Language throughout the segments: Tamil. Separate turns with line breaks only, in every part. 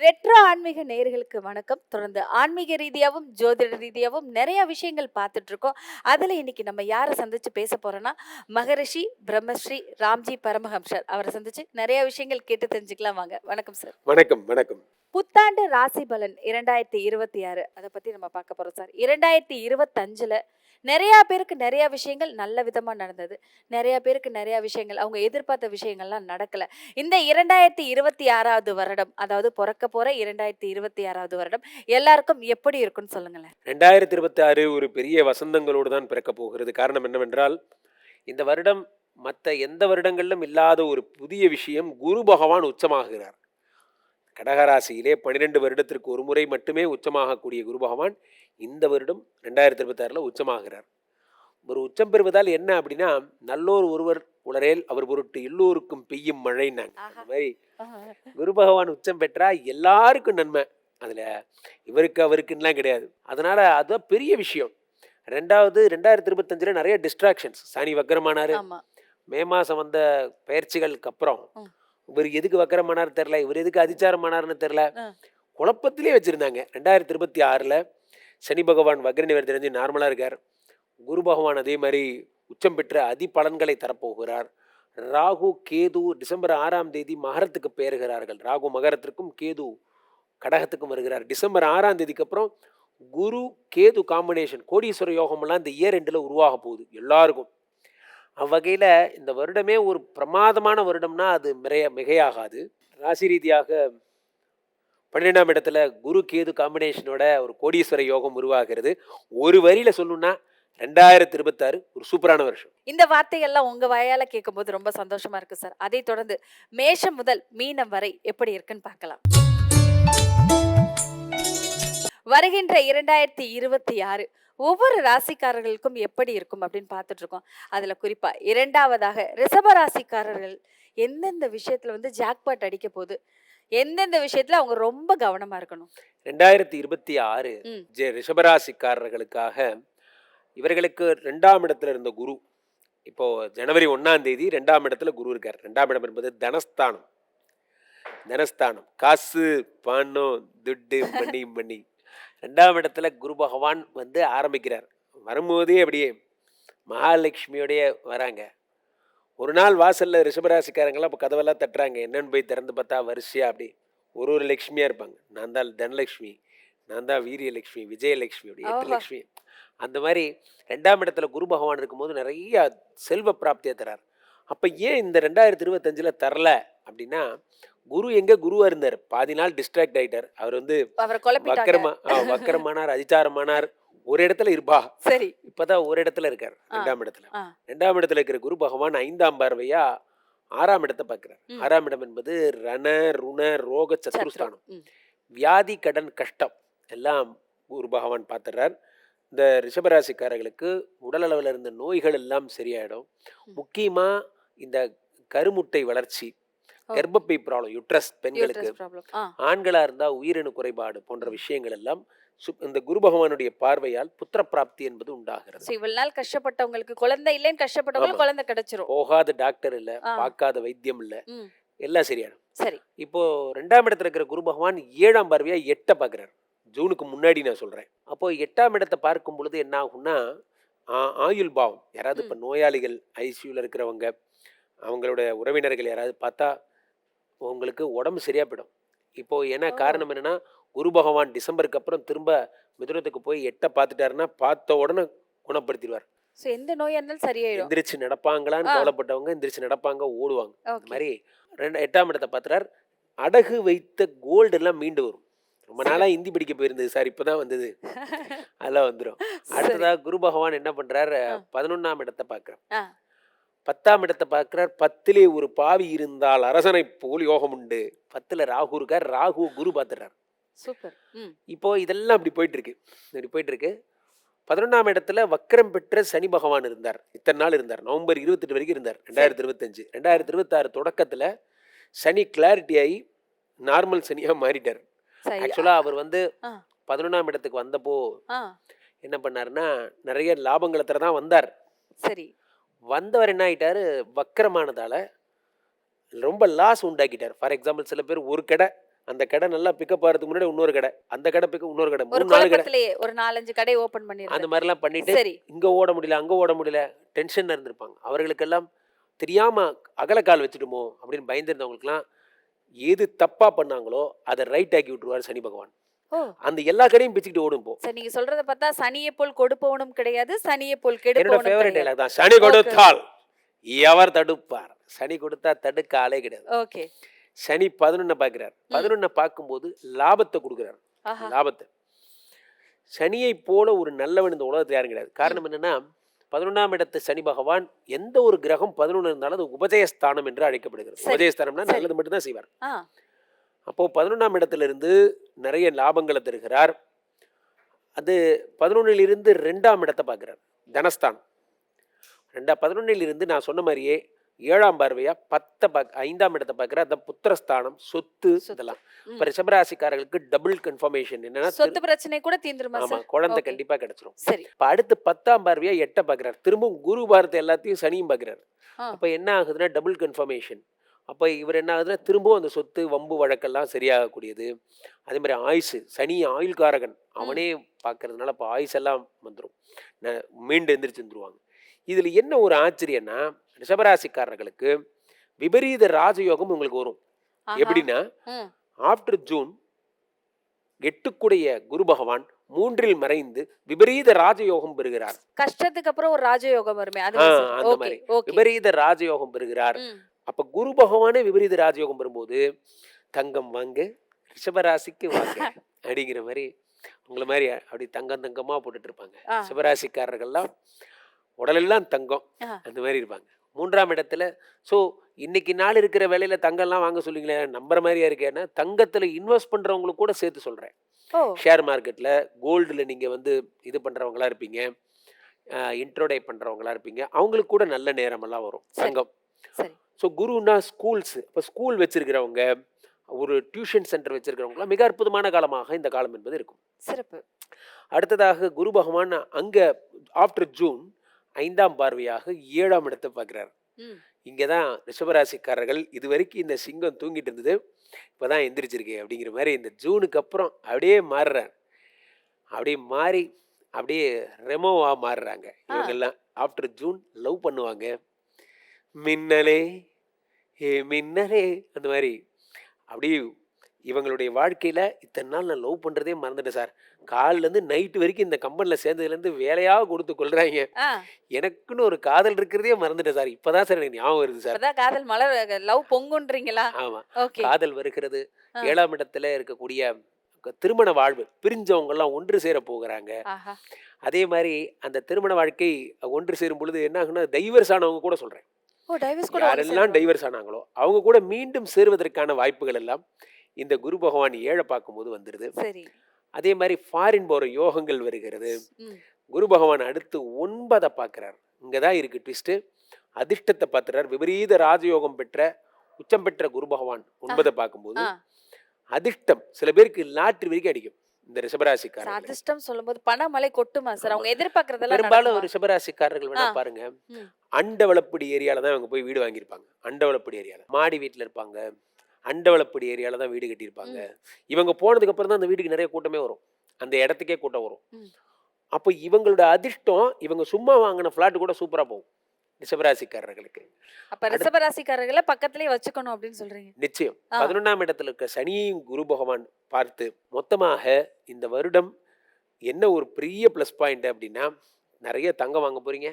ரெட்ரோ ஆன்மீக நேயர்களுக்கு வணக்கம். தொடர்ந்து ஆன்மீக ரீதியாகவும் ஜோதிட ரீதியாகவும் நிறைய விஷயங்கள் பார்த்துட்டு இருக்கோம் அதில் இன்னைக்கு நம்ம யாரை சந்திச்சு பேச போறோம்னா மகரிஷி பிரம்மஸ்ரீ ராம்ஜி பரமஹம்சர் அவரை சந்திச்சு நிறைய விஷயங்கள் கேட்டு தெரிஞ்சுக்கலாம் வாங்க. வணக்கம் சார்.
வணக்கம் வணக்கம்.
புத்தாண்டு ராசி பலன் இரண்டாயிரத்தி இருபத்தி ஆறு. அதை பத்தி நம்ம பார்க்க போறோம் சார். இரண்டாயிரத்தி இருபத்தஞ்சுல நிறைய பேருக்கு நிறைய விஷயங்கள் நல்ல விதமா நடந்தது. நிறைய பேருக்கு நிறைய விஷயங்கள் அவங்க எதிர்பார்த்த விஷயங்கள்லாம் நடக்கல. இந்த இரண்டாயிரத்தி இருபத்தி ஆறாவது வருடம் அதாவது பிறக்க போற இரண்டாயிரத்தி இருபத்தி ஆறாவது வருடம் எல்லாருக்கும் எப்படி இருக்கும்னு சொல்லுங்களேன்?
ரெண்டாயிரத்தி இருபத்தி ஆறு ஒரு பெரிய வசந்தங்களோடு தான் பிறக்கப் போகிறது. காரணம் என்னவென்றால் இந்த வருடம் மற்ற எந்த வருடங்களிலும் இல்லாத ஒரு புதிய விஷயம் குரு பகவான் உச்சமாகிறார். கடகராசியிலே பன்னிரெண்டு வருடத்திற்கு ஒரு முறை மட்டுமே உச்சமாகக்கூடிய குரு பகவான் இந்த வருடம் ரெண்டாயிரத்தி இருபத்தாறில் உச்சமாகிறார். ஒரு உச்சம் பெறுவதால் என்ன அப்படின்னா நல்லோர் ஒருவர் உளரேல் அவர் பொருட்டு எல்லோருக்கும் பெய்யும் மழைன்னாங்க. அந்த. மாதிரி குரு பகவான் உச்சம் பெற்றா எல்லாருக்கும் நன்மை. அதில் இவருக்கு அவருக்குன்னெலாம் கிடையாது. அதனால் அதுதான் பெரிய விஷயம். ரெண்டாவது ரெண்டாயிரத்தி இருபத்தஞ்சில் நிறைய டிஸ்ட்ராக்ஷன்ஸ் சனி வக்கரமானார். மே மாதம் வந்த பயிற்சிகளுக்கு அப்புறம். இவர் எதுக்கு வக்கரமானார் தெரில இவர் எதுக்கு அதிச்சாரமானார்னு தெரில. குழப்பத்திலே வச்சுருந்தாங்க. ரெண்டாயிரத்தி இருபத்தி ஆறில் சனி பகவான் வக்ர நிவர் நார்மலாக இருக்கார். குரு பகவான் அதே மாதிரி உச்சம் பெற்ற அதி பலன்களை தரப்போகிறார். ராகு கேது டிசம்பர் ஆறாம் தேதி மகரத்துக்கு பெயர்கிறார்கள். ராகு மகரத்திற்கும் கேது கடகத்துக்கும் வருகிறார். டிசம்பர் ஆறாம் தேதிக்கு அப்புறம் குரு கேது காம்பினேஷன் கோடீஸ்வர யோகமெல்லாம் இந்த இயர் ரெண்டில் உருவாக போகுது எல்லாருக்கும். அவ்வகையில் இந்த வருடமே ஒரு பிரமாதமான வருடம்னா அது மிகைய மிகையாகாது. ராசி ரீதியாக பன்னிரெண்டாம் இடத்துல குரு கேது காம்பினேஷனோட ஒரு கோடீஸ்வர யோகம் உருவாகிறது. ஒரு வரியில் சொல்லணும்னா ரெண்டாயிரத்தி இருபத்தாறு ஒரு சூப்பரான வருஷம்.
இந்த வார்த்தையெல்லாம் உங்க வாயால கேட்கும்போது ரொம்ப சந்தோஷமா இருக்கு சார். அதை தொடர்ந்து மேஷம் முதல் மீனம் வரை எப்படி இருக்குன்னு பார்க்கலாம். வருகின்ற இரண்டாயிரத்தி இருபத்தி ஆறு ஒவ்வொரு ராசிக்காரர்களுக்கும் எப்படி இருக்கும் அப்படின்னு பார்த்துட்டு இருக்கோம். அதுல குறிப்பா இரண்டாவதாக ரிஷப ராசிக்காரர்கள் எந்தெந்த விஷயத்துல வந்து ஜாக்பாட் அடிக்க போகுது எந்தெந்த விஷயத்துல அவங்க ரொம்ப கவனமா இருக்கணும்?
ரெண்டாயிரத்தி இருபத்தி ஆறு. ஜெ ரிஷபராசிக்காரர்களுக்காக இவர்களுக்கு ரெண்டாம் இடத்துல இருந்த குரு. இப்போ ஜனவரி ஒண்ணாம் தேதி ரெண்டாம் இடத்துல குரு இருக்கார். ரெண்டாம் இடம் என்பது தனஸ்தானம். தனஸ்தானம். காசு பணம் துட்டு மணி மணி ரெண்டாம் இடத்துல குரு பகவான் வந்து ஆரம்பிக்கிறார். வரும்போதே அப்படியே மகாலட்சுமியோடைய வராங்க. ஒரு நாள் வாசல்ல ரிஷபராசிக்காரங்களாம் இப்போ கதவெல்லாம் தட்டுறாங்க. என்னன்னு போய் திறந்து பார்த்தா வரிசையா அப்படி. ஒரு ஒரு லட்சுமியா இருப்பாங்க. நான் தான் தனலட்சுமி நான் தான் வீரியலட்சுமி விஜயலட்சுமி அப்படி. எட்டு. லட்சுமி. அந்த மாதிரி ரெண்டாம் இடத்துல குரு பகவான் இருக்கும்போது நிறைய செல்வ பிராப்தியை தரார். அப்போ ஏன் இந்த ரெண்டாயிரத்தி இருபத்தஞ்சில் தரல? அப்படின்னா குரு எங்க குருவா இருந்தார்? பாதி நாள் டிஸ்ட்ராக்ட் ஆயிட்டார். அவர் வந்து வக்கரமா வக்கரமானார் அதிச்சாரமானார். ஒரு இடத்துல இருப்பா.
சரி.
இப்பதான் ஒரு இடத்துல இருக்கார். ரெண்டாம் இடத்துல. ரெண்டாம் இடத்துல இருக்கிற குரு பகவான் ஐந்தாம் பார்வையா ஆறாம் இடத்தை பார்க்கிறார். ஆறாம் இடம் என்பது ரண ருண ரோக சத்ருஸ்தானம். வியாதி கடன் கஷ்டம் எல்லாம் குரு பகவான் பார்த்துறார் இந்த ரிஷபராசிக்காரர்களுக்கு உடல் அளவில் இருந்த நோய்கள் எல்லாம் சரியாயிடும். முக்கியமா இந்த கருமுட்டை வளர்ச்சி. கர்ப்பப்பை ப்ராப்ளம் யுட்ரஸ் பெண்களுக்கு. ஆண்களா இருந்தா உயிரணு குறைபாடு போன்ற விஷயங்கள் எல்லாம் இந்த குரு பகவானுடைய பார்வையால் புத்திர பிராப்தி என்பது உண்டாகிறது.
இவ்வளவு நாள் கஷ்டப்பட்டவங்களுக்கு குழந்தை இல்லைன்னு கஷ்டப்பட்டவங்களுக்கு. குழந்தை கிடைச்சிரும்.
போகாத டாக்டர் இல்ல. பார்க்காத வைத்தியம் இல்ல. எல்லாம் சரியாயிடும்.
சரி.
இப்போ ரெண்டாம் இடத்துல இருக்கிற குரு பகவான் ஏழாம் பார்வையா எட்டை பார்க்கிறார். ஜூனுக்கு முன்னாடி நான் சொல்றேன். அப்போ எட்டாம் இடத்தை பார்க்கும் பொழுது என்ன ஆகும்னா ஆயுள் பாவம். யாராவது இப்போ நோயாளிகள் ஐசியூல இருக்கிறவங்க அவங்களோட உறவினர்கள் யாராவது பார்த்தா உங்களுக்கு உடம்பு சரியா போயிடும். இப்போ ஏன்னா. காரணம் என்னன்னா குரு பகவான் டிசம்பருக்கு அப்புறம் திரும்ப மிதுனத்துக்கு போய் எட்டை பார்த்துட்டாருன்னா பார்த்த உடனே குணப்படுத்திடுவார்.
சோ எந்த நோயா இருந்தாலும் சரியாயிடும்
எந்திரிச்சு நடப்பாங்களான்னு. கவலைப்பட்டவங்க எந்திரிச்சு நடப்பாங்க ஓடுவாங்க. இந்த மாதிரி ரெண்டு எட்டாம் இடத்தை பார்த்துறார் அடகு வைத்த கோல்டு எல்லாம் மீண்டு வரும். ரொம்ப நாளா இந்தி படிக்க போயிருந்தது சார் இப்பதான் வந்தது. அதெல்லாம் வந்துடும் அடுத்ததா குரு பகவான் என்ன பண்றார்?
ஆ.
பதினொன்னாம் இடத்தை பார்க்கிறார்.
ஆ.
பத்தாம் இடத்தை பார்க்கிறார். பத்திலே ஒரு பாவி இருந்தால் அரசனை போல் யோகம் உண்டு. பத்துல ராகு இருக்கார். ராகு குரு பார்த்துறார்
சூப்பர்.
இப்போ இதெல்லாம் இப்படி போயிட்டு இருக்கு இப்படி போயிட்டு இருக்கு பதினொன்றாம் இடத்துல வக்கரம் பெற்ற சனி பகவான் இருந்தார். இத்தனை நாள் இருந்தார். நவம்பர் இருபத்தெட்டு வரைக்கும் இருந்தார். ரெண்டாயிரத்தி இருபத்தஞ்சு. ரெண்டாயிரத்தி இருபத்தாறு தொடக்கத்துல சனி கிளாரிட்டி ஆகி நார்மல் சனியா மாறிட்டார். ஆக்சுவலா அவர் வந்து. பதினொன்றாம் இடத்துக்கு வந்தப்போ என்ன பண்ணாருன்னா நிறைய லாபங்களை தர தான் வந்தார்.
சரி.
வந்தவர் என்ன ஆயிட்டாரு? வக்கரமானதால ரொம்ப லாஸ் உண்டாக்கிட்டார். ஃபார் எக்ஸாம்பிள் சில பேர் ஒரு கடை அந்த கடை நல்லா பிக்கப் ஆகிறதுக்கு முன்னாடி இன்னொரு கடை. அந்த கடை பிக்க இன்னொரு கடை. மூணு நாலு கடை.
ஒரு நாலஞ்சு கடை ஓபன்
அந்த
பண்ணிருக்காங்க
மாதிரிலாம் பண்ணிட்டு
சரி.
இங்க ஓட முடியல அங்க ஓட முடியல டென்ஷன்ல இருந்திருப்பாங்க. அவர்களுக்கெல்லாம் தெரியாம அகலக்கால் வச்சுட்டுமோ அப்படின்னு பயந்திருந்தவங்களுக்குலாம் எது தப்பா பண்ணாங்களோ அதை ரைட் ஆக்கி விட்டுருவாரு சனி பகவான். அந்த எல்லா கடையும் பிச்சுக்கிட்டு ஓடும் போ
சரி நீங்க சொல்றத பார்த்தா சனியை போல் கொடுப்பவனும் கிடையாது சனியை போல் கெடுப்பவனும்
ஃபேவரட் டைலாக் தான். சனி கொடுத்தால் எவர் தடுப்பார்? சனி கொடுத்தா தடுக்க ஆளே கிடையாது.
ஓகே
சனி பதினொன்ன பாக்குறார் பதினொன்ன பார்க்கும்போது லாபத்தை கொடுக்குறார். லாபத்தை. சனியை போல ஒரு நல்லவன் இந்த உலகத்தில் யாரும் கிடையாது காரணம் என்னன்னா பதினொன்றாம் இடத்து சனி பகவான் எந்த ஒரு கிரகம் பதினொன்று இருந்தாலும் அது உபஜயஸ்தானம் என்று அழைக்கப்படுகிறது. உபஜயஸ்தானம்னா. நல்லது மட்டும்தான் செய்வார். அப்போ பதினொன்றாம் இடத்திலிருந்து நிறைய லாபங்களை தருகிறார். அது பதினொன்னிலிருந்து ரெண்டாம் இடத்தை பார்க்குறார். தனஸ்தானம். ரெண்டா பதினொன்னிலிருந்து நான் சொன்ன மாதிரியே ஏழாம் பார்வையா பத்தை பார்க்க ஐந்தாம் இடத்தை பார்க்குறார் அந்த புத்திரஸ்தானம் சொத்து. இதெல்லாம். இப்போ ரிஷபராசிக்காரர்களுக்கு டபுள் கன்ஃபர்மேஷன் என்னன்னா
சொத்து பிரச்சனை கூட தீந்துருமா
ஆமா
சார்
குழந்தை
Okay.
கண்டிப்பா கிடைச்சிரும்.
சரி.
இப்போ அடுத்து பத்தாம் பார்வையா எட்டை பார்க்குறாரு. திரும்பவும் குரு பாரத்தை எல்லாத்தையும் சனியும் பார்க்குறாரு. அப்போ என்ன ஆகுதுன்னா டபுள் கன்ஃபர்மேஷன் அப்போ இவர் என்ன ஆகுதுன்னா திரும்பவும் அந்த சொத்து வம்பு வழக்கெல்லாம் சரியாகக்கூடியது. அதே மாதிரி ஆயுசு சனி ஆயுள்காரகன். அவனே பார்க்கறதுனால இப்போ ஆயுஸ் எல்லாம் வந்துடும் மீண்டு எந்திரிச்சு வந்துருவாங்க இதில் என்ன ஒரு ஆச்சரியம்னா ரிஷபராசிக்காரர்களுக்கு விபரீத ராஜயோகம் உங்களுக்கு வரும். எப்படின்னா. ஆஃப்டர் ஜூன் எட்டுக்குடைய குரு பகவான் மூன்றில் மறைந்து விபரீத ராஜயோகம் பெறுகிறார்
கஷ்டத்துக்கு அப்புறம் ஒரு ராஜயோகம் வருமே
அந்த மாதிரி. விபரீத ராஜயோகம் பெறுகிறார். அப்ப குரு பகவானே விபரீத ராஜயோகம் பெறும்போது தங்கம் வாங்க ரிஷபராசிக்கு வாங்க அப்படிங்கிற மாதிரி உங்களை மாதிரி அப்படி தங்கம் தங்கமா போட்டுட்டு இருப்பாங்க. ரிஷபராசிக்காரர்கள்லாம் உடலெல்லாம் தங்கம். அந்த மாதிரி இருப்பாங்க மூன்றாம் இடத்துல. ஸோ இன்னைக்கு நாள் இருக்கிற வேலையில தங்கம்லாம் வாங்க சொல்லுங்களே நம்புற மாதிரியா இருக்கேன்னா தங்கத்துல இன்வெஸ்ட் பண்றவங்களுக்கு கூட சேர்த்து சொல்றேன்.
ஓ.
ஷேர் மார்க்கெட்டில் கோல்டில் நீங்கள் வந்து இது பண்ணுறவங்களா இருப்பீங்க இன்ட்ரோடை பண்ணுறவங்களா இருப்பீங்க அவங்களுக்கு கூட நல்ல நேரமெல்லாம் வரும். தங்கம். ஸோ குருன்னா ஸ்கூல்ஸ் இப்போ ஸ்கூல் வச்சிருக்கிறவங்க ஒரு டியூஷன் சென்டர் வச்சிருக்கிறவங்களாம் மிக அற்புதமான காலமாக இந்த காலம் என்பது இருக்கும்.
சிறப்பு.
அடுத்ததாக குரு பகவான் அங்கே ஆஃப்டர் ஜூன் ஐந்தாம் பார்வையாக ஏழாம் இடத்தை பார்க்குறாரு. இங்கே தான் ரிஷபராசிக்காரர்கள் இது வரைக்கும் இந்த சிங்கம் தூங்கிட்டு இருந்தது. இப்போ தான் எந்திரிச்சிருக்கு அப்படிங்கிற மாதிரி இந்த ஜூனுக்கு அப்புறம் அப்படியே மாறுறார். அப்படியே மாறி அப்படியே ரெமோவாக மாறுறாங்க. இவங்கெல்லாம் ஆஃப்டர் ஜூன் லவ் பண்ணுவாங்க. மின்னலே ஏ மின்னலே அந்த மாதிரி. அப்படியே இவங்களுடைய வாழ்க்கையில் இத்தனை நாள் நான் லவ் பண்ணுறதே மறந்துட்டேன் சார். காலிலேருந்து நைட்டு வரைக்கும் இந்த கம்பெனியில் சேர்ந்ததுலேருந்து வேலையாக கொடுத்து கொள்றாங்க. எனக்குன்னு ஒரு காதல் இருக்கிறதே மறந்துட்டேன் சார். இப்போதான் சார் எனக்கு ஞாபகம் வருது சார்.
காதல் மலர் லவ் பொங்குன்றீங்களா?
ஆமாம் காதல் வருகிறது. ஏழாம் இடத்துல இருக்கக்கூடிய திருமண வாழ்வு பிரிஞ்சவங்க எல்லாம் ஒன்று சேர போகிறாங்க. அதே மாதிரி அந்த திருமண வாழ்க்கை ஒன்று சேரும் பொழுது என்ன ஆகுன்னா டைவர்ஸ் ஆனவங்க கூட
ஒண்ணு
யாரெல்லாம்? டைவர்ஸ் ஆனாங்களோ அவங்க கூட மீண்டும் சேருவதற்கான வாய்ப்புகள் எல்லாம் இந்த குரு பகவான் ஏழை பார்க்கும்போது வந்துடுது
சரி.
அதே மாதிரி ஃபாரின் போற யோகங்கள் வருகிறது. குரு பகவான் அடுத்து ஒன்பதை பார்க்கிறார். இங்கே தான் இருக்கு ட்விஸ்ட்டு அதிர்ஷ்டத்தை பார்த்துறார் விபரீத ராஜயோகம் பெற்ற உச்சம் பெற்ற குரு பகவான் ஒன்பதை பார்க்கும்போது அதிர்ஷ்டம் சில பேருக்கு லாட்ரி வரைக்கும் அடிக்கும். இந்த
சார்,
ரிஷபராசிக்காரர்கள்
அதிர்ஷ்டம் சொல்லும்போது பணமழை கொட்டுமா சார்? அவங்க எதிர்பார்க்கறதெல்லாம்
பெரும்பாலும்? ரிஷபராசிக்காரர்கள் வேணா. பாருங்க. அண்டவளப்படி ஏரியால தான் இவங்க போய் வீடு வாங்கியிருப்பாங்க. அண்டவளப்படி ஏரியால. மாடி வீட்டில் இருப்பாங்க. அண்டவளப்படி ஏரியால தான் வீடு கட்டியிருப்பாங்க. இவங்க போனதுக்கு அப்புறம் தான் அந்த வீட்டுக்கு நிறைய கூட்டமே வரும். அந்த இடத்துக்கே கூட்டம் வரும். அப்போ இவங்களோட அதிர்ஷ்டம் இவங்க சும்மா வாங்கின ஃப்ளாட் கூட சூப்பரா போகும். ரிஷபராசிக்காரர்களுக்கு.
அப்ப ரிஷபராசிக்காரர்களை பக்கத்துலயே வச்சுக்கணும் அப்படின்னு சொல்றீங்க.
நிச்சயம். பதினொன்றாம் இடத்துல இருக்க சனியும் குரு பகவான் பார்த்து மொத்தமாக இந்த வருடம் என்ன ஒரு பெரிய ப்ளஸ் பாயிண்ட் அப்படின்னா நிறைய தங்கம் வாங்க போறீங்க.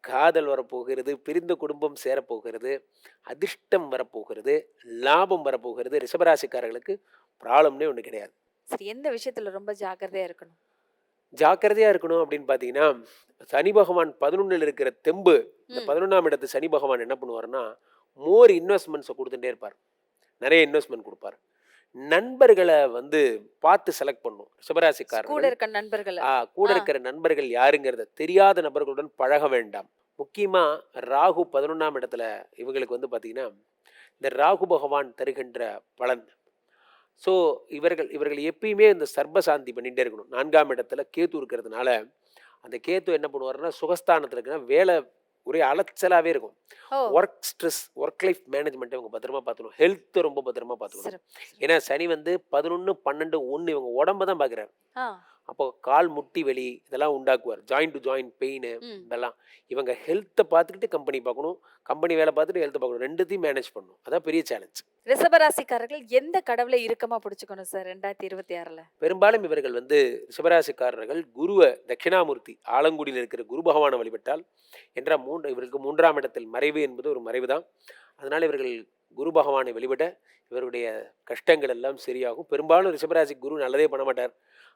காதல் வரப்போகிறது பிரிந்த குடும்பம் சேரப்போகிறது அதிர்ஷ்டம் வரப்போகிறது லாபம் வரப்போகிறது ரிஷபராசிக்காரர்களுக்கு ப்ராப்ளம்னே ஒன்று கிடையாது.
சரி எந்த விஷயத்துல ரொம்ப ஜாக்கிரதையா இருக்கணும்?
ஜாக்கிரதையா இருக்கணும் அப்படின்னு பார்த்தீங்கன்னா சனி பகவான் பதினொன்றில் இருக்கிற தெம்பு இந்த. பதினொன்றாம் இடத்து சனி பகவான் என்ன பண்ணுவாருன்னா மோர் இன்வெஸ்ட்மெண்ட்ஸை கொடுத்துட்டே இருப்பார். நிறைய இன்வெஸ்ட்மெண்ட் கொடுப்பார். நண்பர்களை வந்து பார்த்து செலக்ட் பண்ணும்.
கூட
ரிஷபராசிக்காரர்கள்
இருக்க நண்பர்கள்.
ஆ, கூட. இருக்கிற நண்பர்கள் யாருங்கிறத தெரியாத நபர்களுடன் பழக வேண்டாம். முக்கியமா ராகு பதினொன்றாம் இடத்துல இவங்களுக்கு வந்து பார்த்தீங்கன்னா இந்த ராகு பகவான் தருகின்ற பலன். ஸோ இவர்கள் இவர்கள் எப்பயுமே இந்த சர்பசாந்தி பண்ணிகிட்டே இருக்கணும். நான்காம் இடத்துல கேத்து இருக்கிறதுனால அந்த கேத்து என்ன பண்ணுவாருன்னா சுகஸ்தானத்தில் இருக்கிற வேலை ஒரே அலைச்சலாவே இருக்கும். Work stress work life management இவங்க பத்திரமா பார்த்துக்கணும். ஹெல்த் ரொம்ப பத்திரமா பார்த்துக்கணும். ஏன்னா சனி வந்து பதினொன்று பன்னெண்டு ஒன்று இவங்க உடம்ப தான் பார்க்குறாரு. அப்போ கால் முட்டி வலி இதெல்லாம் உண்டாக்குவார். ஜாயிண்ட் டு ஜாயிண்ட் பெயின் இதெல்லாம். இவங்க ஹெல்த்தை பார்த்துக்கிட்டு கம்பெனி பார்க்கணும். கம்பெனி வேலை பார்த்துட்டு ஹெல்த்தை பார்க்கணும். ரெண்டுத்தையும் மேனேஜ் பண்ணணும். அதான் பெரிய சேலஞ்ச்
ரிஷபராசிக்காரர்கள் எந்த கடவுளை இறுக்கமா பிடிச்சுக்கணும் சார் ரெண்டாயிரத்தி இருபத்தி ஆறுல?
பெரும்பாலும் இவர்கள் வந்து ரிஷபராசிக்காரர்கள் குருவை தட்சிணாமூர்த்தி ஆலங்குடியில் இருக்கிற குரு பகவானை வழிபட்டால் என்ற மூன்று இவருக்கு மூன்றாம் இடத்தில் மறைவு என்பது ஒரு மறைவு தான் அதனால் இவர்கள் குரு பகவானை வழிபட இவருடைய கஷ்டங்கள் எல்லாம் சரியாகும். பெரும்பாலும் ரிஷபராசி குரு நல்லதே பண்ண மாட்டார்.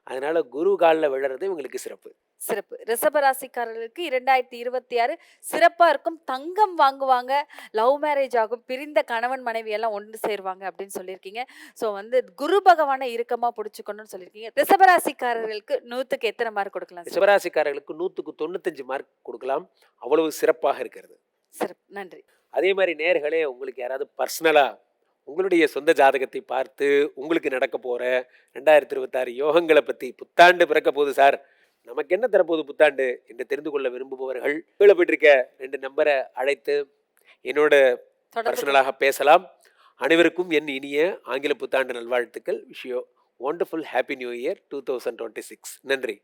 அதனால குரு காலில் விழறது இவங்களுக்கு சிறப்பு.
சிறப்பு. ரிஷபராசிக்காரர்களுக்கு இரண்டாயிரத்தி இருபத்தி ஆறு சிறப்பா இருக்கும். தங்கம் வாங்குவாங்க. லவ் மேரேஜ் ஆகும். பிரிந்த கணவன் மனைவி எல்லாம் ஒன்று சேருவாங்க அப்படின்னு சொல்லியிருக்கீங்க. ஸோ வந்து குரு பகவானை இறுக்கமா பிடிச்சுக்கணும்னு சொல்லியிருக்கீங்க. ரிஷபராசிக்காரர்களுக்கு நூத்துக்கு எத்தனை மார்க் கொடுக்கலாம்
ரிஷபராசிக்காரர்களுக்கு நூற்றுக்கு தொண்ணூத்தஞ்சு மார்க் கொடுக்கலாம். அவ்வளவு சிறப்பாக இருக்கிறது.
சிறப்பு. நன்றி.
அதே மாதிரி நேர்களே உங்களுக்கு யாராவது பர்சனலாக உங்களுடைய சொந்த ஜாதகத்தை பார்த்து உங்களுக்கு நடக்க போகிற ரெண்டாயிரத்தி இருபத்தாறு யோகங்களை பற்றி புத்தாண்டு பிறக்க போகுது சார். நமக்கு என்ன தரப்போகுது புத்தாண்டு என்று தெரிந்து கொள்ள விரும்புபவர்கள்? கீழே போயிட்டிருக்க ரெண்டு நம்பரை அழைத்து என்னோட பர்சனலாக பேசலாம். அனைவருக்கும் என் இனிய ஆங்கில புத்தாண்டு நல்வாழ்த்துக்கள். விஷயம் wonderful happy new year two thousand twenty six நன்றி.